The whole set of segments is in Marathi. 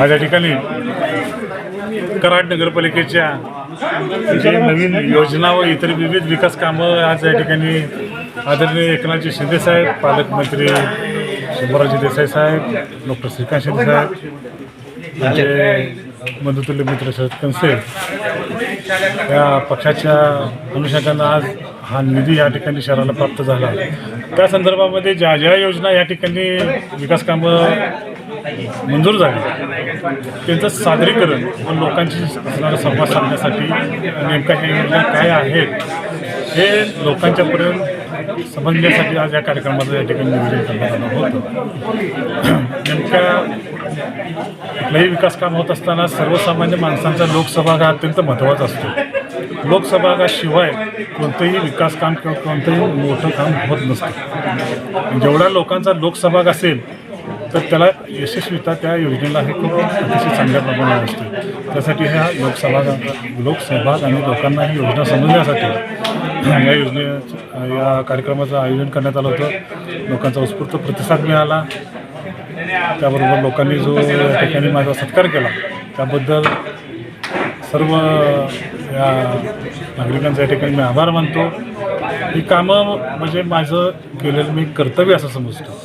आज या ठिकाणी कराड नगरपालिकेच्या जे नवीन योजना व इतर विविध विकास कामं आज या ठिकाणी आदरणीय एकनाथजी शिंदे साहेब पालकमंत्री शंभराजी देसाई साहेब डॉक्टर श्रीकांत शिंदे साहेब आमचे बंधुतुल्य मित्र शरद कनसे या पक्षाच्या अनुषंगानं आज हा निधी या ठिकाणी शहराला प्राप्त झाला. त्या संदर्भामध्ये ज्या ज्या योजना या ठिकाणी विकास कामं मंजूर झाली त्यांचं सादरीकरण व लोकांशी असणारा संवाद साधण्यासाठी नेमक्या ह्या योजना काय आहेत हे लोकांच्यापर्यंत समजण्यासाठी आज या कार्यक्रमाचं या ठिकाणी नियोजन करण्यात आलं होतं. नेमक्या कुठलंही विकास काम होत असताना सर्वसामान्य माणसांचा लोकसहभाग हा अत्यंत महत्त्वाचा असतो. लोकसभागाशिवाय कोणतंही विकास काम किंवा कोणतंही मोठं काम होत नसतं. जेवढा लोकांचा लोकसभाग असेल तर त्याला यशस्वीता त्या योजनेला हे खूप अतिशय चांगल्या प्रमाणात असते. त्यासाठी ह्या लोकसभा लोकसभाग आणि लोकांना ही योजना समजण्यासाठी या योजने या कार्यक्रमाचं आयोजन करण्यात आलं होतं. लोकांचा उत्स्फूर्त प्रतिसाद मिळाला. त्याबरोबर लोकांनी जो या ठिकाणी माझा सत्कार केला त्याबद्दल सर्व या नागरिकांचा या ठिकाणी मी आभार मानतो. ही कामं म्हणजे माझं केलेलं मी कर्तव्य असं समजतो.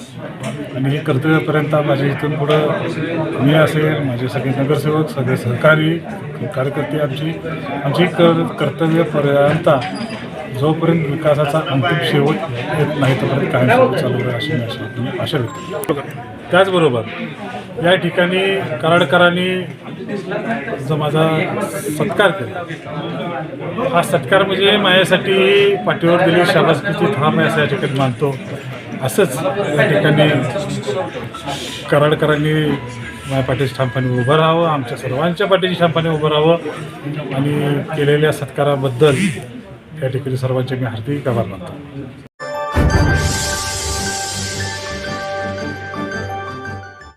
आणि हे कर्तव्यापर्यंत माझ्या इथून पुढं मी असेल माझे सगळे नगरसेवक सगळे सहकारी कार्यकर्ते आमची आमची कर कर्तव्यपर्यंत जोपर्यंत विकासाचा अंतिम शेवट येत नाही तोपर्यंत काय चालू आहे अशी आशा आशा व्यक्त त्याचबरोबर या ठिकाणी कराडकरांनी जो माझा सत्कार केला हा सत्कार म्हणजे माझ्यासाठी पाठीवर दिली शाबासकीची थांब आहे असं या ठिकाणी मानतो. असंच या ठिकाणी कराडकरांनी माझ्या पाठीशी ठामपणे उभं राहावं आमच्या सर्वांच्या पाठीशी ठामपणे उभं राहावं आणि केलेल्या सत्काराबद्दल या ठिकाणी सर्वांचे मी हार्दिक आभार मानतो.